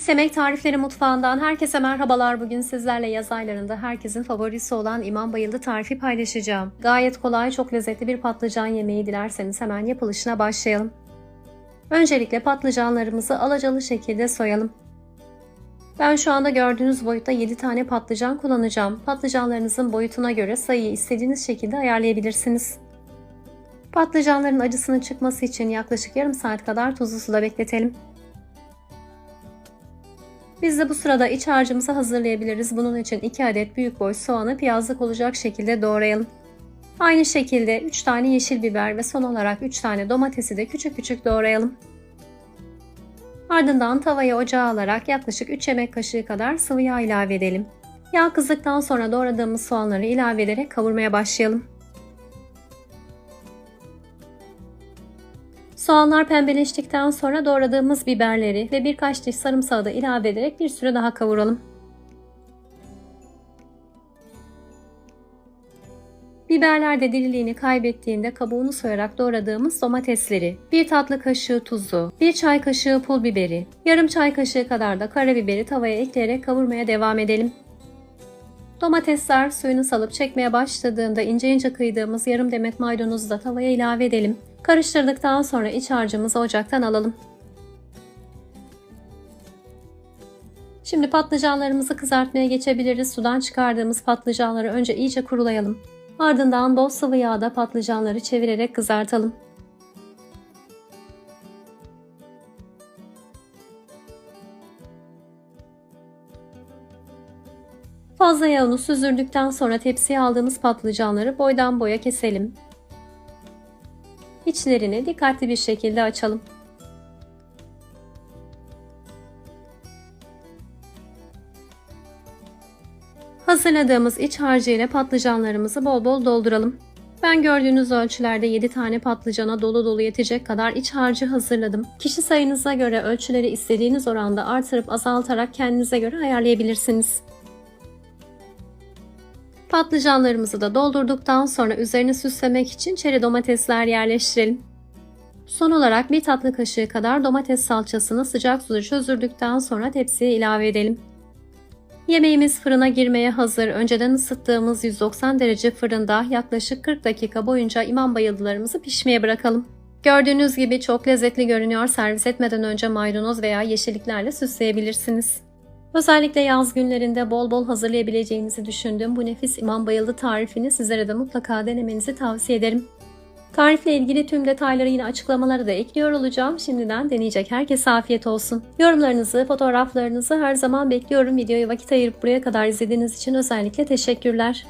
Nefis Yemek Tarifleri Mutfağından herkese merhabalar. Bugün sizlerle yaz aylarında herkesin favorisi olan İmam Bayıldı tarifi paylaşacağım. Gayet kolay, çok lezzetli bir patlıcan yemeği dilerseniz hemen yapılışına başlayalım. Öncelikle patlıcanlarımızı alacalı şekilde soyalım. Ben şu anda gördüğünüz boyutta 7 tane patlıcan kullanacağım. Patlıcanlarınızın boyutuna göre sayıyı istediğiniz şekilde ayarlayabilirsiniz. Patlıcanların acısının çıkması için yaklaşık yarım saat kadar tuzlu suda bekletelim. Biz de bu sırada iç harcımızı hazırlayabiliriz. Bunun için 2 adet büyük boy soğanı piyazlık olacak şekilde doğrayalım. Aynı şekilde 3 tane yeşil biber ve son olarak 3 tane domatesi de küçük küçük doğrayalım. Ardından tavaya ocağa alarak yaklaşık 3 yemek kaşığı kadar sıvı yağ ilave edelim. Yağ kızdıktan sonra doğradığımız soğanları ilave ederek kavurmaya başlayalım. Soğanlar pembeleştikten sonra doğradığımız biberleri ve birkaç diş sarımsağı da ilave ederek bir süre daha kavuralım. Biberler de diriliğini kaybettiğinde kabuğunu soyarak doğradığımız domatesleri, bir tatlı kaşığı tuzu, bir çay kaşığı pul biberi, yarım çay kaşığı kadar da karabiberi tavaya ekleyerek kavurmaya devam edelim. Domatesler suyunu salıp çekmeye başladığında ince ince kıydığımız yarım demet maydanozu da tavaya ilave edelim. Karıştırdıktan sonra iç harcımızı ocaktan alalım. Şimdi patlıcanlarımızı kızartmaya geçebiliriz. Sudan çıkardığımız patlıcanları önce iyice kurulayalım. Ardından bol sıvı yağda patlıcanları çevirerek kızartalım. Fazla yağını süzürdükten sonra tepsiye aldığımız patlıcanları boydan boya keselim. İçlerini dikkatli bir şekilde açalım. Hazırladığımız iç harcı ile patlıcanlarımızı bol bol dolduralım. Ben gördüğünüz ölçülerde 7 tane patlıcana dolu dolu yetecek kadar iç harcı hazırladım. Kişi sayınıza göre ölçüleri istediğiniz oranda artırıp azaltarak kendinize göre ayarlayabilirsiniz. Patlıcanlarımızı da doldurduktan sonra üzerine süslemek için çeri domatesler yerleştirelim. Son olarak bir tatlı kaşığı kadar domates salçasını sıcak suda çözdürdükten sonra tepsiye ilave edelim. Yemeğimiz fırına girmeye hazır. Önceden ısıttığımız 190 derece fırında yaklaşık 40 dakika boyunca imam bayıldılarımızı pişmeye bırakalım. Gördüğünüz gibi çok lezzetli görünüyor. Servis etmeden önce maydanoz veya yeşilliklerle süsleyebilirsiniz. Özellikle yaz günlerinde bol bol hazırlayabileceğinizi düşündüğüm bu nefis imam bayıldı tarifini sizlere de mutlaka denemenizi tavsiye ederim. Tarifle ilgili tüm detayları yine açıklamalara da ekliyor olacağım. Şimdiden deneyecek herkese afiyet olsun. Yorumlarınızı, fotoğraflarınızı her zaman bekliyorum. Videoyu vakit ayırıp buraya kadar izlediğiniz için özellikle teşekkürler.